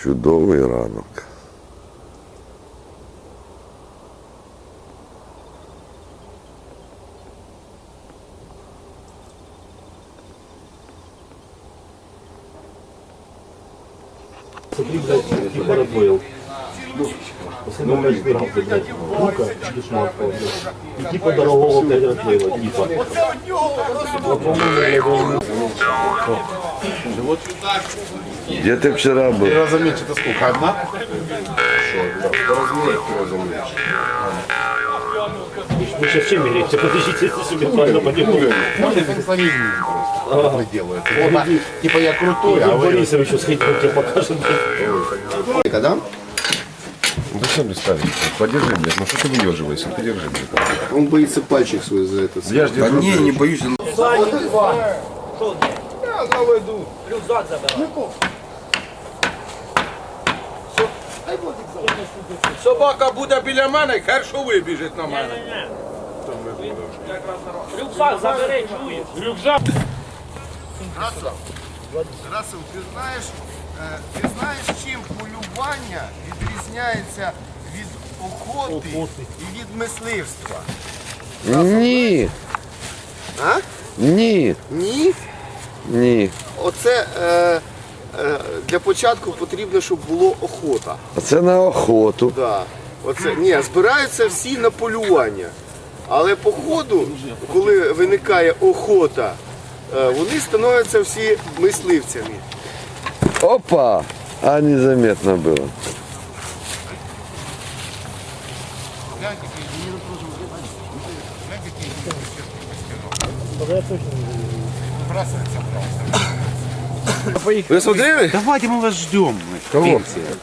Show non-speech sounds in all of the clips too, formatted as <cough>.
Чудовий ранок. Типа Рафаэл. Ну, блядь, Лука, дешмат, блядь. И типа дорогого, блядь, Рафаэла, типа. А, по-моему, блядь, он- Де ти вчора був? Раза меньше это сколько? Одна? Мы сейчас чем меряемся? Подождите, если себе правильно понимаю. Можно благословение просто делается. Вот, Типа я крутой, а А вы... Борисовичу сходить, он тебе покажет. блядь. Когда? Ну зачем представить? Подержи, блядь, ну что ты выеживаешься? Подержи, блядь. Он боится пальчик свой за это. Я ж держу. Не, не боюсь. Собака буде біля мене, хершу вибіжить на мене. Рюкзак забери, чуєш? Рюкзак. Расил, ти знаєш, е, ти знаєш, чим полювання відрізняється від охоти і від мисливства? Ні. А? Ні. Ні? Ні. Оце е, для початку потрібно, щоб було охота. А це на охоту. Да. Оце, ні, збираються всі на полювання. Але по ходу, коли виникає охота, е, вони становляться всі мисливцями. Опа! А незаметно було. Ви смотрели? Давайте мы вас ждем. Кого?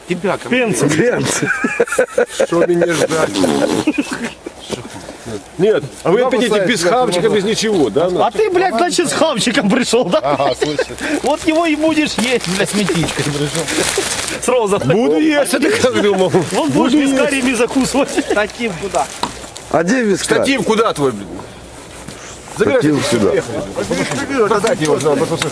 Тебя, кого? Пенці. Что мне ждать? Нет, а вы опять эти без хавчика, без ничего, да? А ты, блядь, значит, с хавчиком пришел, да? Ага, слышишь. Вот его и будешь есть, блядь, с метичкой пришел. Сразу. Буду есть, а ты как думал? Вон будешь вискариями закусывать. Таким куда? А де віскар? Штатив куда твой, блин? Штатив сюди. Продать его надо, потому что...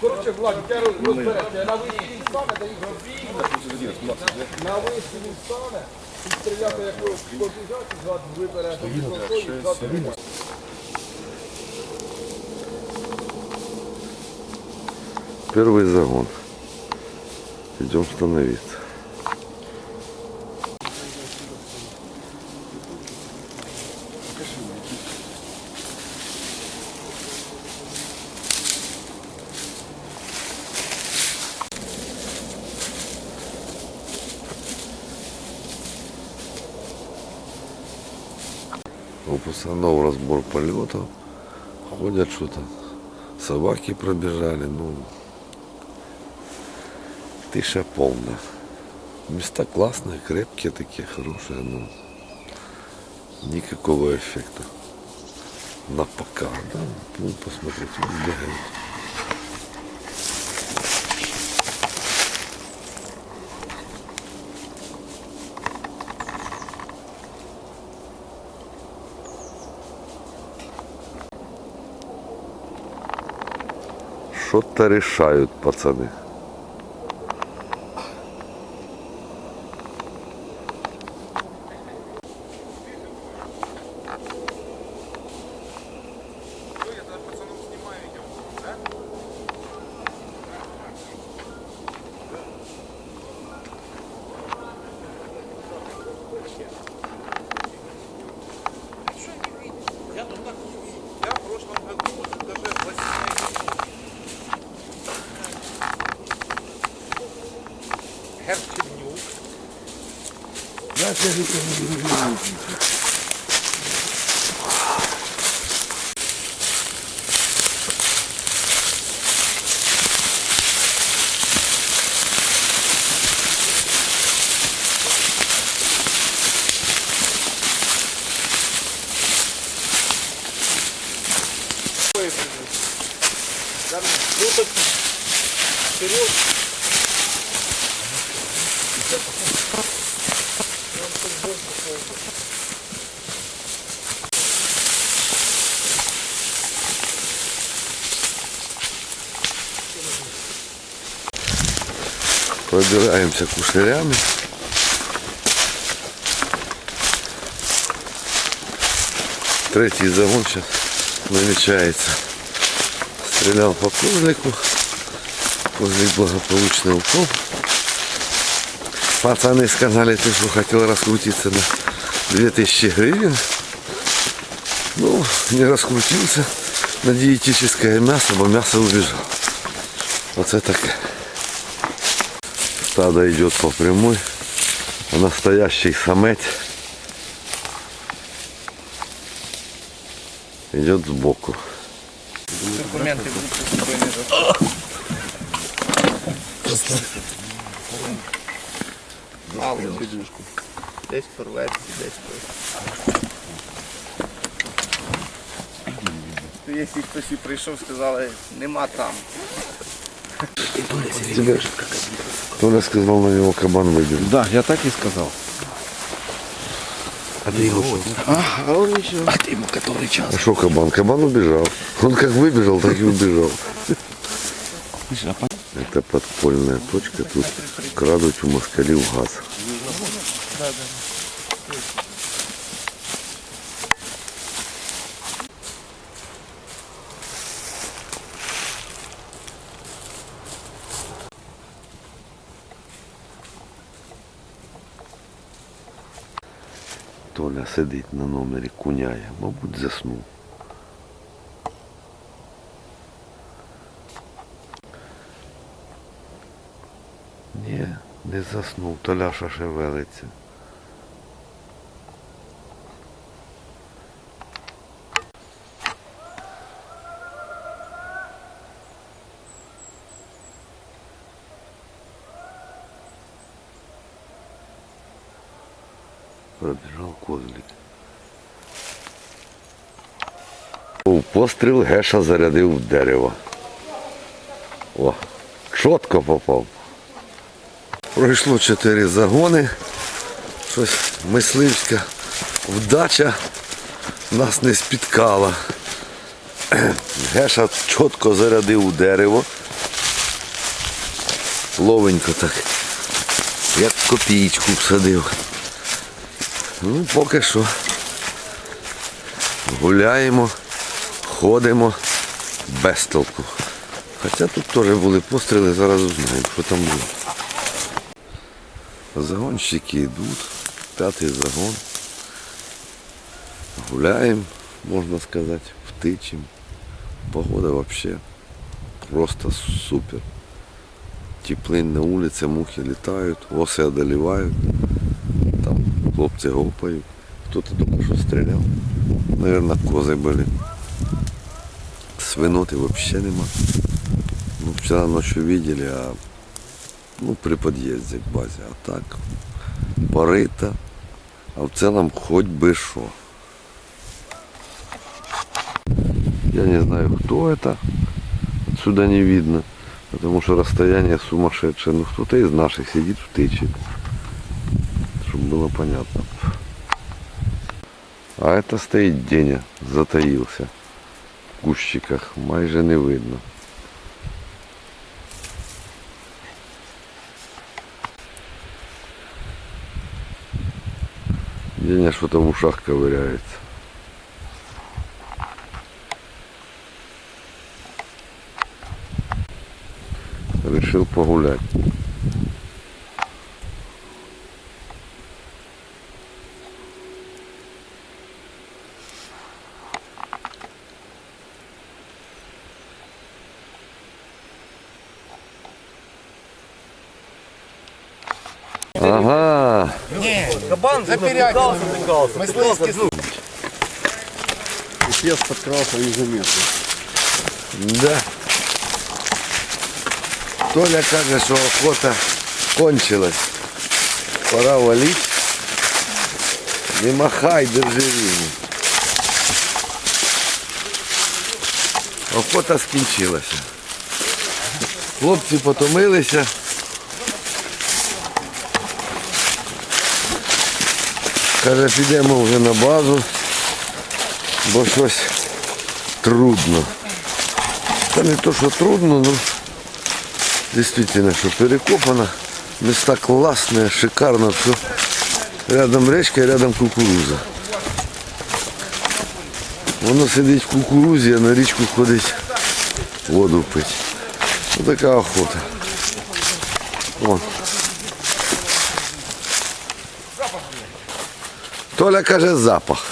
Коротше, Влад, я розберете, на висі він стане, да їх розбіг. На висі він стане, і стріляти якогось побіжати, зад вибере, зад вибере. Первый загон. Идем становиться. Пацанов разбор полетов. Ходят что-то. Собаки пробежали. Ну, тиша полная. Места классные, крепкие такие, хорошие, но никакого эффекта. На пока, да? Ну, посмотрите, бегают. Что-то решают пацаны. скажите, не Пробираемся кушерями. Третий загон сейчас намечается. Стрелял по козлику. Козлик благополучно упал. Пацаны сказали, ты что хотел раскрутиться на 2000 гривен. Ну, не раскрутился на диетическое мясо, бо мясо убежал. Вот это так. Стадо идет по прямой. А настоящий самец идет сбоку. За. Мало. Десь порветься, десь порветься. Якщо хтось і прийшов, сказали, нема там. Толя сказал, на него кабан выбежал. Да, я так и сказал. А что кабан? Кабан убежал. Он как выбежал, так и убежал. Это подпольная точка. Тут крадут у москалів газ. Толя сидить на номері, куняє, мабуть, заснув. Ні, не заснув, Толяша шевелиться. Пробіжав козлик. У постріл Геша зарядив в дерево. О, чітко попав. Пройшло чотири загони. Щось мисливська вдача нас не спіткала. Геша чітко зарядив у дерево. Ловенько так, як копійку всадив. Ну, поки що гуляємо, ходимо без толку. Хоча тут теж були постріли, зараз узнаємо, що там було. Загонщики йдуть, п'ятий загон. Гуляємо, можна сказати, втичимо. Погода взагалі просто супер. Теплинь на вулиці, мухи літають, оси одолівають. Там хлопці гопають. Хто-то тільки що стріляв. Наверное, кози були. Свиноти взагалі нема. Ну, вчора ночью видели, а ну, при під'їзді к базі. А так, порита. А в цілому хоч би що. Я не знаю, кто это. Отсюда не видно. Потому что расстояние сумасшедшее. Ну кто-то из наших сидит втычит. Чтобы было понятно. А это стоит Деня, затаился. В кущиках майже не видно. Деня что-то в ушах ковыряется. Решил погулять. Ага. Кабан заперяк. Мисливський звук. Пес подкрался незаметно. Да. Толя каже, що охота кончилась. Пора валить. Не махай, держи рівно. Охота скінчилася. Хлопці потомилися. Каже, підемо вже на базу, бо щось трудно. Та не то, що трудно, ну дійсно, що перекопано. Места классные, шикарно все. Рядом речка рядом кукуруза. Воно сидить в кукурузі, а на річку ходить воду пить. Ось така охота. Вон. Толя каже запах.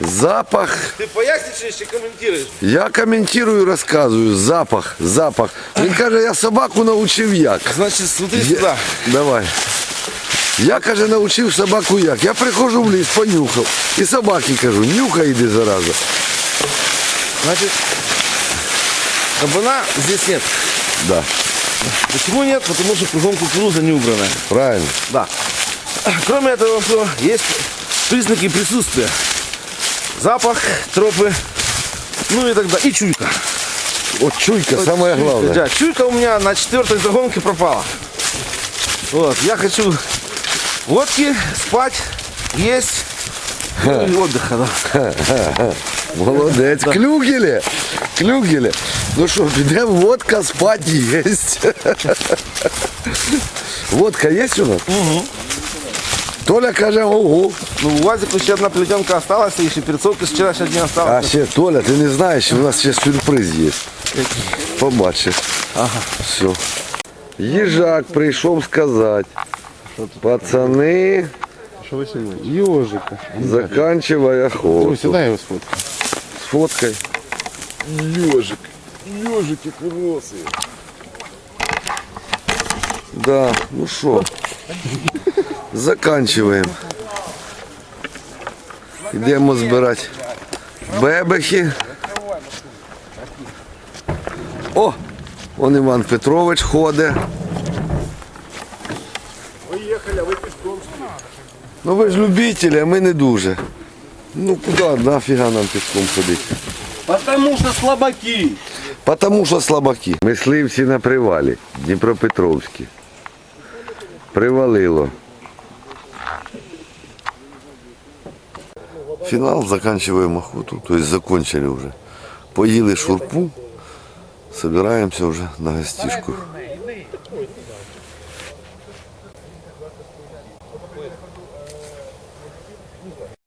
Запах. Ти пояснюєш чи коментуєш? Я коментую, розказую. Запах, запах. Він каже, я собаку навчив як. Значить, смотри Я- сюди. Давай. Я, каже, навчив собаку як. Я приходжу в ліс, понюхав. І собаки кажу, нюхай іди зараза. Значит, кабана здесь нет. Да, Почему нет? Потому что кругом кукуруза не убранная. правильно. Да. Кроме этого всего, есть признаки присутствия. Запах, тропы, ну и так далее. И чуйка. От чуйка, самое главное. Да, чуйка у меня на четвертой загонке пропала. Вот, я хочу водки, спать, есть, ну и отдыха, да. Молодець. Клюгелі. Клюгелі. Ну що, підемо водка спати єсть. <laughs> Водка є у нас? Угу. Толя каже, ого. Ну, у УАЗику еще одна плетенка осталась, и еще перцовка с вчерашнего дня А осталась. ще, Толя, ти не знаєш, у нас ще сюрприз є. Побачиш. Ага. Все. Їжак прийшов сказати. Пацани, Що ви сьогодні? Йожика. заканчивай охоту. Сюди його сфоткай. Сфоткай. Йожик. Йожики хороші. Да, ну що, <laughs> заканчиваємо. Йдемо збирати бебехи. О, он Іван Петрович ходить. Поїхали, а ви пішком. Ну ви ж любителі, а ми не дуже. Ну куди нафіга нам пішком ходити? Потому что слабаки. Потому що слабаки. Мисливці на привалі, Дніпропетровські. Привалило. Финал, заканчиваем охоту, то есть закончили уже. Поїли шурпу, собираемся уже на гостишку.